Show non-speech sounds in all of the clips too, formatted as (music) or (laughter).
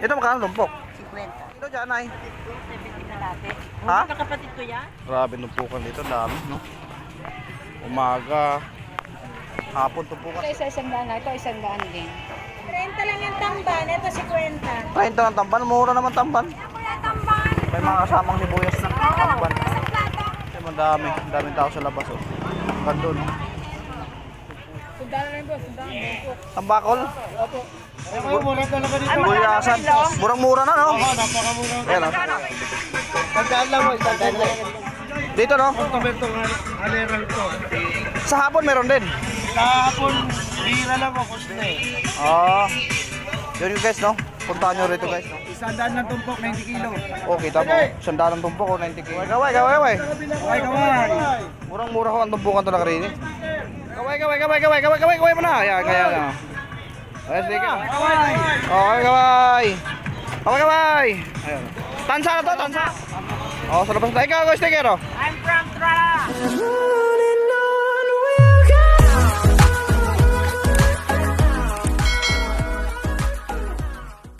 Ito magkano lumpok? 50. Ito dyan ay. 70 kalate. Ha? Mga kapatid ko yan. Grabe lumpukan dito, dami, no? Umaga, hapon tumpukan. Ito isa isang daan na, ito isang daan din. 30 lang yung tamban, ito 50. Kain to ng tamban, mura naman tamban. May mga kasamang sibuyas na tamban. Kasi madami, daming tao sa labas, oh. Hanggang doon. Sundaan na rin po, sundaan. Tambakol, Ay, mura talaga dito. buyasan. Murang-mura na, no? Oo, napakamura. Ayan, oh. Tandaan lang mo, tandaan lang. Dito, no? Komento ng aleral ko. Sa hapon meron din. Kahapon, hira lang ako, kuste. Ah. Yun yung guys, no? Puntahan nyo rito, guys. No? Isang daan ng tumpok, 90 kilo. Okay, tama. Sandaan ng tumpok, oh, 90 kg. Kaway, kaway, kaway. Okay, kaway. Murang-mura ko ang tumpukan talaga rin, eh. Kaway, kaway, kaway, kaway, kaway, kaway, kaway mo na. Ayan, kaya na. Ayan, sige. Okay, kaway. Kaway, kaway. Ayun. Tansa na to, tansa. Oh, sa labas na. Ikaw, guys, sticker, oh. I'm from Trala.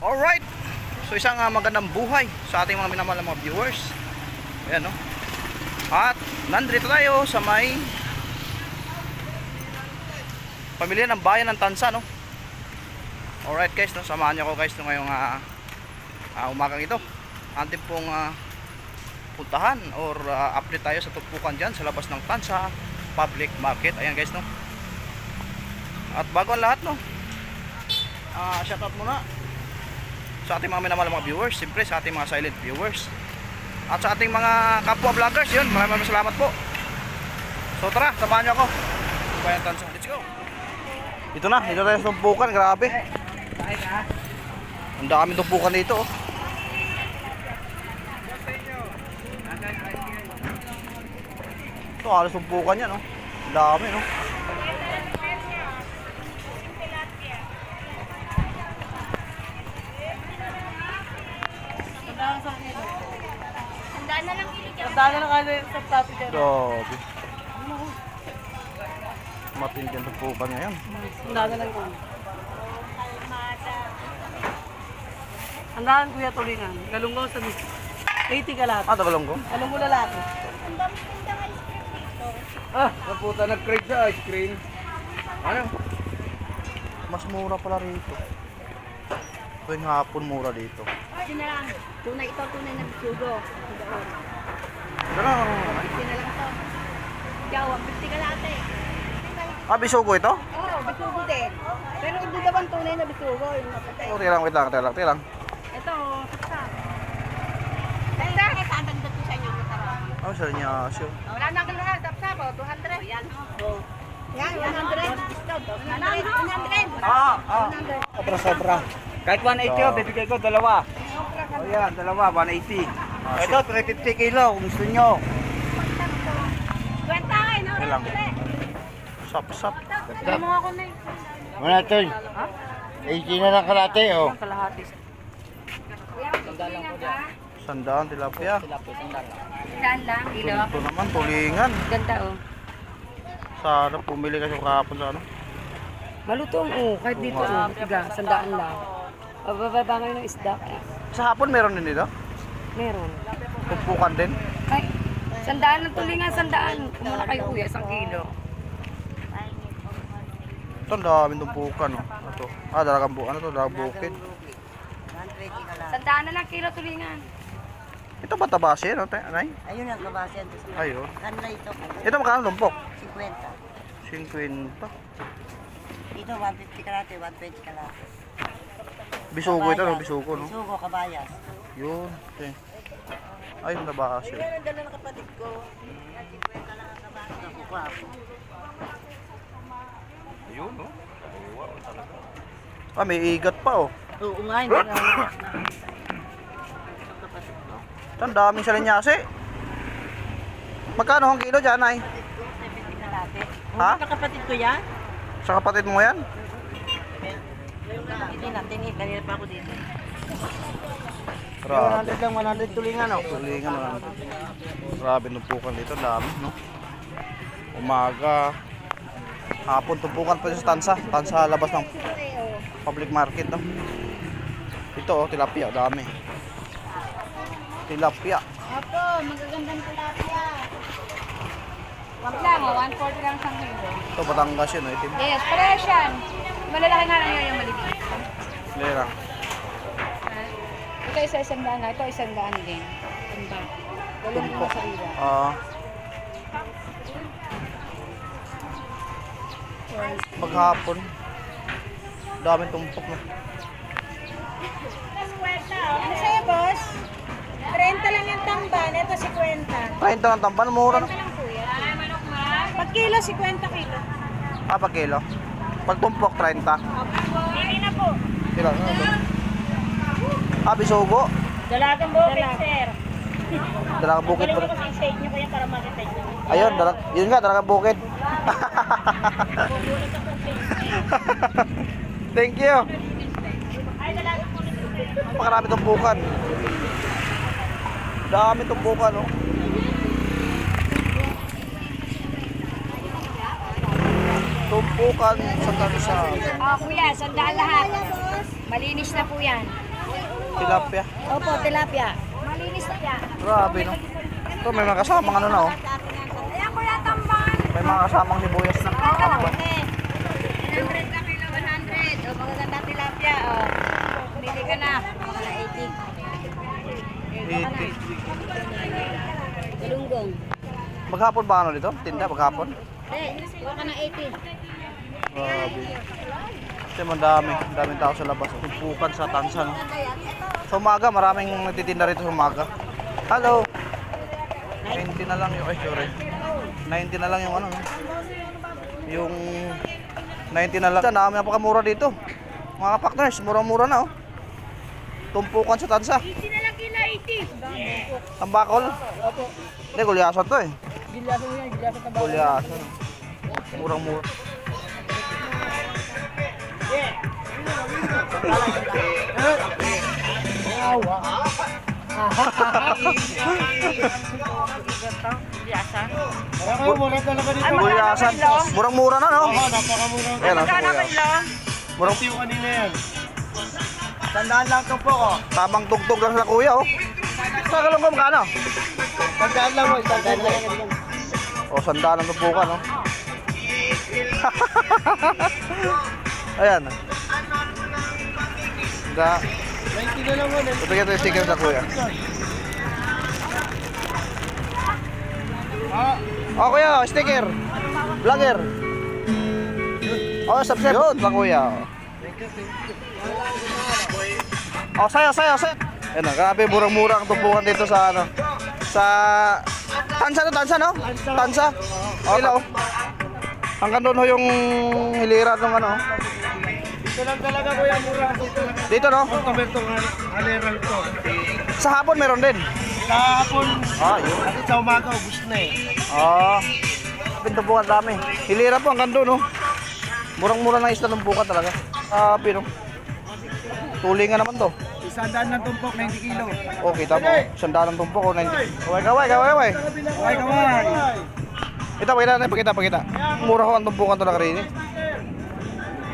Alright. So isang uh, magandang buhay sa ating mga minamahal na mga viewers. Ayan no. At nandito tayo sa may pamilya ng bayan ng Tansa no. Alright guys, no, samahan niyo ako guys no, ngayong uh, uh, umagang ito. Atin pong uh, puntahan or uh, update tayo sa tugpukan dyan sa labas ng Tansa Public Market. Ayan guys no. At bago ang lahat no. Ah, shoutout muna sa ating mga minamahal na mga viewers, siyempre sa ating mga silent viewers. At sa ating mga kapwa vloggers, yun, maraming maraming salamat po. So tara, samahan niyo ako. Bayan Tansa, let's go. Ito na, ito na yung tumpukan, grabe. Ang dami tumpukan dito. Oh. Ito, halos tumpukan yan, oh. Ang dami, no? Sandaan na lang kilo dyan. Sundaan na lang yung sa plato dyan. Grabe. Matindi ang tumpukan ngayon. Sundaan na lang yun. Sandaan kuya tulingan. Galunggaw sa 80 kalat. Ah, tagalong ko? Galunggaw lalaki. Ah, naputa nag-crave sa ice cream. Ano? Mas mura pala rito. Tuwing hapon mura dito. Ito na lang. Tunay ito, tunay na bisugo. Doon. Ito na. Ito na lang ito. Jawa, 50 kalate. Ah, bisugo ito? Oo, oh, bisugo din. Pero hindi naman tunay na bisugo. Yung napatay. Oh, tira lang, wait lang, tira lang, tira lang. Ito, saksa. Ganda. Eh, tatagdag ko sa inyo. masarap. Oh, sorry niya, sure. Wala na kang lahat. Tapsa ko, 200. Yan, oh. Yan, 100. 100. 100. Ah, ah. 100. Sobra, sobra. Kahit 180 oh, bibigay ko dalawa. O yan, dalawa, 180. Ah, Ito, 350 kilo kung gusto nyo. Kwenta kayo, no? Ilang? Sap, sap. Ano mo ako na Wala ito. 80 na lang kalate, oh. Kalahati. Sandaan, tilapia. Saan lang, kilo. Ito naman, tulingan. Ganda oh. Sana pumili kayo kahapon sa ano. Malutong oh. Kahit dito oh. Tiga, sandaan lang. Bababa ngayon ng isda. Sa hapon meron din dito? Meron. Tumpukan din. Ay, sandaan ng tulingan, sandaan. Kumuna kayo kuya, isang kilo. Ito, ang daming tumpukan. Oh. Ito. Ah, dalagang bu ano to, dalagang bukid. Sandaan na lang kilo tulingan. Ito ba no? Tay- Anay? Ayun ang kabasan. Ayun. Kanila ito, Ito magkano lumpok? 50. 50. Dito, 150 kalate, 120 kalate. Bisugo ito, no? Bisugo, no? Sugo, kabayas. Yun. Okay. Ayun, nabasi. Yan ang dala ng kapatid ko. 50 lang ang kabayas. Nakukuha ako. Ah, may igat pa, oh. Oo nga, hindi na. (coughs) Ito, ang daming salinyasi. Magkano ang kilo dyan, ay? 70 kalate. Ha? Mga kapatid ko yan? Sa kapatid mo yan? Hindi na, tingi. Kanina pa ako dito. Grabe. 100 lang, 100 tulingan, oh. Tulingan. Grabe tumpukan dito, dami, no? Umaga. Hapon tumpukan pa sa tansa. Tansa labas ng public market, no? Ito oh, tilapia, dami. Tilapia. Opo, magagandang tilapia. Wag lang, oh, 140 lang isang kilo. Ito Batangas yun, oh, itim. Yes, parehas yan. Malalaki nga lang yan yung maliliit. Lera. Ito isa isang daan na, ito isang daan din. Tumba. Walang Tumpok. mga sarila. Ah. Maghapon. Daming tumpok na. Ano sa'yo, boss? 30 lang yung tamban, ito 50. 30 ng tampan, mura na. lang po yan. Pag kilo, 50 kilo. Ah, pag kilo. Pag tumpok, 30. Hindi na po. Ilan? Ano to? Ah, bisugo. Dalagang bukid, sir. Dalagang bukid pa rin. Kasi i-shade nyo kuya para makita nyo. Ayun, dalag, yun nga, dalagang bukid. (laughs) Thank you. Ay, dalagang bukid. Napakarami tumpukan. Dami tumpukan, oh. Tumpukan sa tansa. Ah, kuya, sandaan lahat. Malinis na po yan. Tilapia. Opo, tilapia. Malinis na yan. Grabe, no? Ito, may mga kasamang ano na, oh. Ayan, kuya, tamban. May mga kasamang sibuyas na. Ano ba? 100 na kilo, 100. O, magaganda tilapia. O, pumili ka na. Mga na 80. 80. Galunggong. Maghapon ba ano dito? Tinda, maghapon? Eh, huwag ka na 80. Grabe. Kasi madami. Daming tao sa labas. Tumpukan sa tansa, no? Sa umaga, maraming nagtitinda rito sa umaga. Hello! 90 na lang yung, ay sorry. 90 na lang yung ano, no? Yung 90 na lang. Ang dami napakamura dito. Mga partners, mura-mura na, oh. Tumpukan sa tansa. 80 na lang kilo, 80. Tambakol? Hindi, gulyasan to eh. Gulyasan. Murang-mura. Gulyasan. Murang-mura na, no? Napakamura. Ayan, oh, sa kuya. Murang Yung kanina yan. Tandaan lang ito po ko. tamang tugtog lang sa kuya, oh. Sa kalunggong magkano? Tandaan lang mo. Tandaan lang. O, sandaan ang tupukan, no? (laughs) Ayan. Da, 90 na lang mo. Bigyan ito yung sticker sa kuya. O, kuya, sticker. Vlogger. O, subscribe. Yun, sa kuya. O, sayo, sayo, sayo. Ayan na, grabe, murang-murang tupukan dito sa ano. Sa... Tansa no, tansa no? Tansa. O, ilaw. Hanggang doon ho yung hilira ng ano. Ito lang talaga kuya. Mura talaga. Dito no? Tomato haleral ko. Sa hapon meron din. Kahapon. Ah, yun. Kasi sa umaga, ubus na eh. Ah, pintubukan dami. Hilira po hanggang doon, no? Murang-mura na isda ng buka talaga. Ah, pero tulingan naman to. Isandaan ng tumpok, 90 kilo. Oh, kita mo. Sandaan ng tumpok ko. 90. Kaway, kaway, kaway, kaway. Kaway, kaway. Ito, pakita na, pakita, pakita. Mura ko ang tumpukan talaga rin. eh.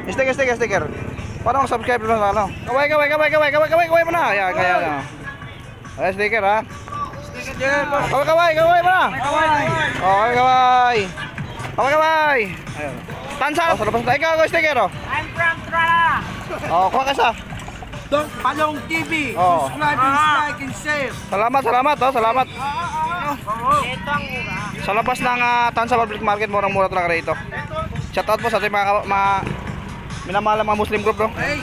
Sticker, sticker, sticker. Paano ang subscribe sa ano? Kaway, kaway, kaway, kaway, kaway, kaway, kaway mo na. Ayan, kaya na. Ayan, sticker ha. Kaway, kaway, kaway mo na. Kaway. Kaway, kaway. Kaway, kaway. Tansa. Oh, sa labas na. Ikaw, ikaw, sticker oh. I'm from Trala. Oh, kuha ka sa. Dong Palong TV. Oo. Subscribe and like and share. Salamat, salamat, oh, salamat. Ito ang mura. Sa labas ng uh, Tansa Public Market, murang-mura talaga rito. Shoutout po sa ating mga, mga minamahal mga Muslim group, no? Hey.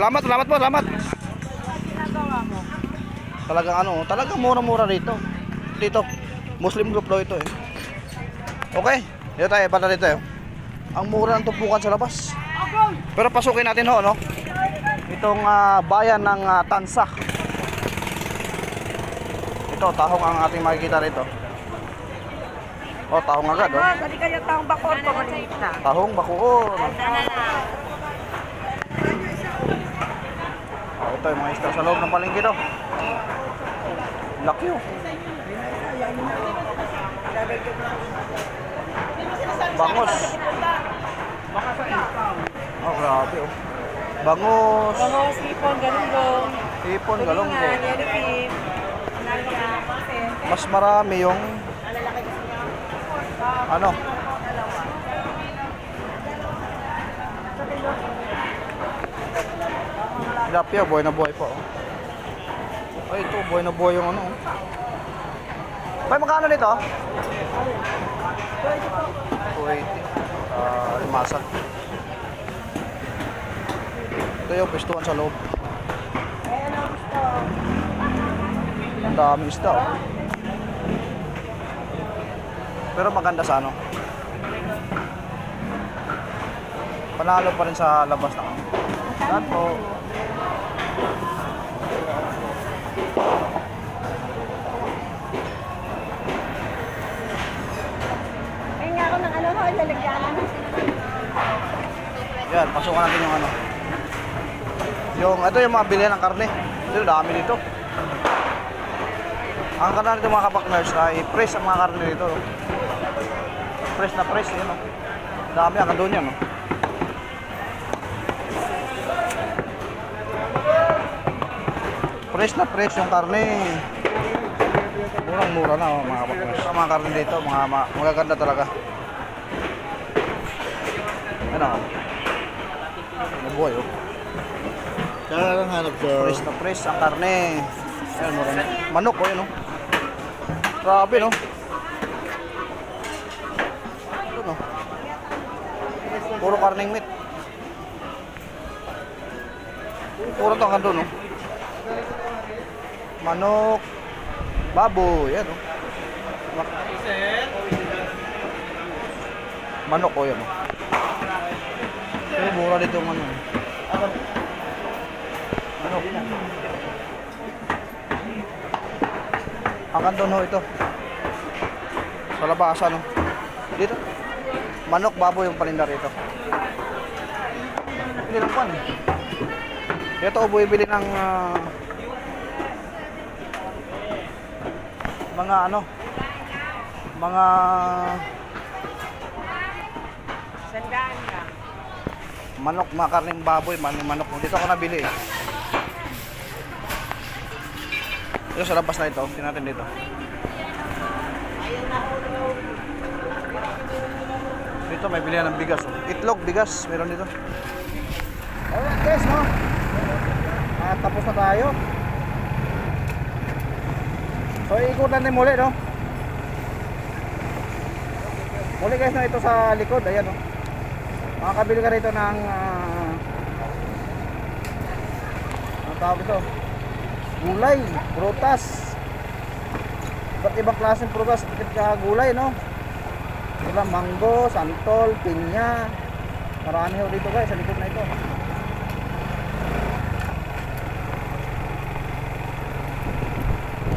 Salamat, salamat po, salamat. Talagang ano, talagang mura-mura rito. Dito, Muslim group daw ito eh. Okay, dito tayo, bata dito eh. Ang mura ng tumpukan sa labas. Pero pasukin natin ho, no? Itong ah, bayan ng ah, Tansa. Ito, tahong ang ating makikita rito. Oh, tahong agad, oh. Dali kayo na. Tahong bakuor. Sana na. Oh, ito yung mga isda sa loob ng palengke daw. Laki oh. Bangos. Oh, grabe oh. Bangus, Bango, sipon, galunggong. hipon, galonggo. Tulingan, yellowfin. Mas marami yung ano? Tilapia, buhay na buhay pa. Oh. Ay, ito, buhay na buhay yung ano. Bay, magkano nito? 280. Ah, limasan. Ito yung pistuan sa loob. Ang daming isda. oh. Pero maganda sa ano. Panalo pa rin sa labas na. Yan po. Ayun nga ako ng ano ho, lalagyanan. Yan, pasukan natin yung ano. Yung, ito yung mga bilihan ng karne. Ito, dami dito. Ang karne nito mga kapakners ay press ang mga karne dito. oh. Press na press, yun o. Dami, hanggang doon yan o. Press na press yung karne. Murang mura na oh, mga kapakners. Ang mga karne dito, mga, mga magaganda talaga. Ano? Nabuhay oh. Kaya lang hanap ko. Press na press ang karne. Ayan, mura na. Manok oh, yun oh. Grabe no. Ito no. Puro karning meat. Puro to hanggang doon no. Manok. Baboy, yan oh. Ma- Manok oh, yan oh. Pero mura dito yung ano. Manok. Hanggang doon ho ito. Sa labasan, no? Dito. Manok, baboy yung paninda rito. Hindi lang pan. Ito, bumibili ng ah, mga ano, mga Sandaan lang. manok, mga karning baboy, man, manok. Dito ako nabili eh. Ito sa labas na ito, tingnan natin dito. Dito may bilihan ng bigas. oh. Itlog, bigas, meron dito. Alright guys, no? Ah, tapos na tayo. So, ikutan din muli, no? Muli guys, no? Ito sa likod, ayan, no? Makakabili ka rito ng ah, ang tawag ito gulay, prutas iba't ibang klaseng prutas at gulay no diba mango, santol, pinya marami ho dito guys sa likod na ito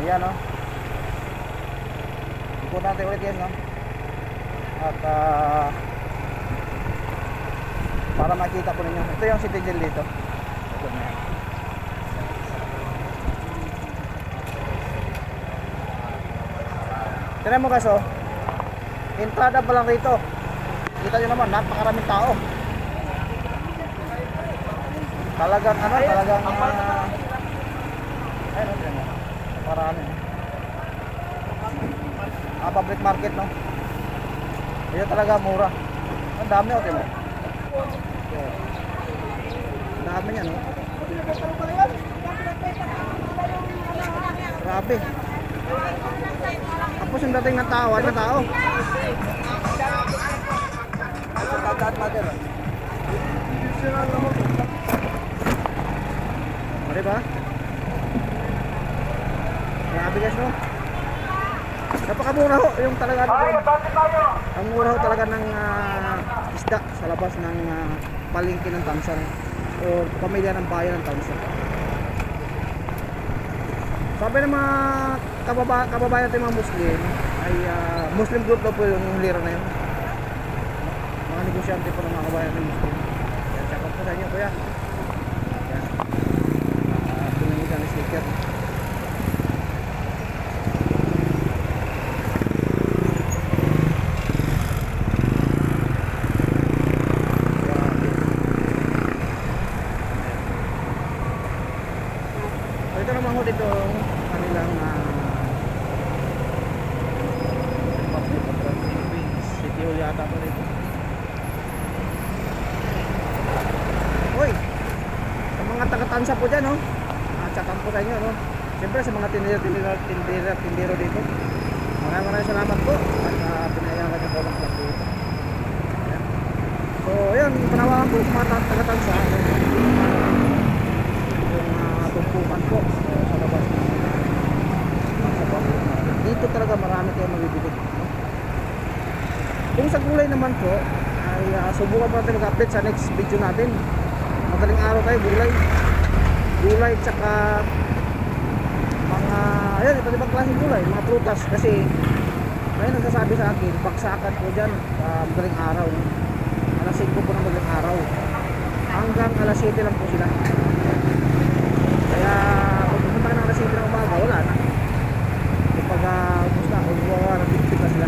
ayan no ikot natin ulit yan no at ah para makita po ninyo. Ito yung city dito. Ito na. Tignan mo guys oh. Entrada pa lang rito. Kita nyo naman, napakaraming tao. Talagang ano, talagang uh, ayun, oh, tignan mo. Marami. Ah, public market no. Ito talaga mura. Ang dami oh, tignan mo. Ang dami niya, no? Grabe. Tapos yung dating ng tao, ano tao? Tataan natin, oh. O, diba? Grabe guys, no? Napakamura ho, yung talaga ang mura ho talaga ng ah, isda sa labas ng uh, palengke ng Tansan o pamilya ng bayan ng Tansan. Sabi ng mga kababa, kababayan natin mga Muslim ay ah, Muslim group daw po yung lira na yun. Mga negosyante po ng mga kababayan natin Muslim. Yan, shout out po sa inyo kuya. Yan. Uh, Pinangitan ni sticker. Grabe. ito naman ho dito kanilang uh, Republic of the Philippines. City Hall yata po dito. Hoy! Sa taga-tansa po dyan, no? Ah, tsatan po sa inyo, no? Siyempre sa mga tindero, tindero, tindero, tindero dito. Maraming maraming salamat po at uh, pinayagan ng vlog dito. Ayan. So, ayun, panawagan po sa mga ta- taga-tansa. Yung uh, tumpukan po so, sa labas ng sa Bangkok. Dito talaga marami kayong mabibili. No? Kung sa gulay naman po, ay uh, subukan po natin mag-update sa next video natin. Madaling araw tayo, gulay. Gulay tsaka mga, ayun, iba't ibang klaseng gulay, mga prutas. Kasi may nagsasabi sa akin, baksakan po dyan uh, madaling araw. Alas 5 po ng madaling araw. Hanggang alas 7 lang po sila. Kaya kung pumunta ka ng alas 7 ng umaga, wala na. Kapag uh, gusto, umawa, nagtitipid na sila.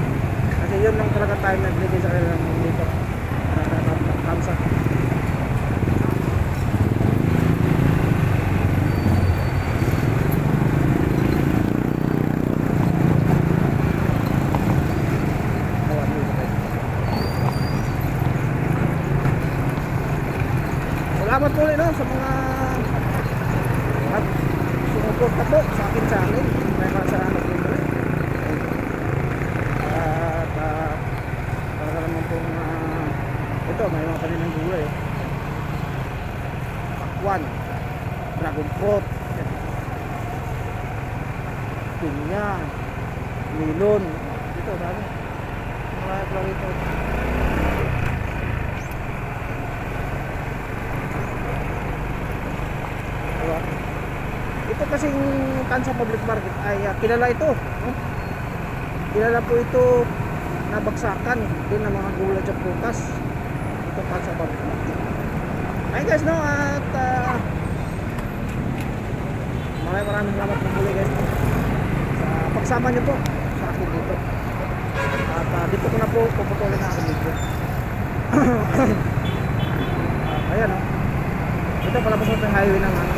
Kasi yun lang talaga time na binigay sa kanila ng dito. Uh, Kamsa. Awan mo, okay. Salamat po ulit no, sa mga at sumuporta po sa akin channel. Maraming maraming salamat po ulit. At uh, para naman pong ah, ito, may mga kanilang gulay. oh. Pakwan, dragon fruit, pinya, melon. Ito, dami. Pala rito. Diba? Ito kasing Tansa Public Market ay ah, kilala ito. No? Kilala po ito na bagsakan din ng mga gulay at prutas. Ito Tansa Public Market. Ay guys, no? At uh, maraming maraming salamat po guys. No? Sa pagsama niyo po sa akin dito. At uh, dito ko na po puputulin na aking video. Ah, (coughs) ayan, no? Ito palabas natin highway ng ano.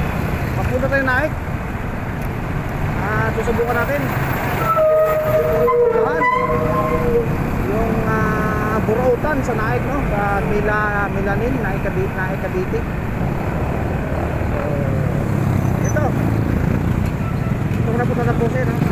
Papunta tayo naik. Ah, susubukan natin. Puntahan. Yung ah, burautan sa naik no, sa Mila Milanin, naik Cavite, naik Cavite. So, ito. Ito ko na po tatapusin, no.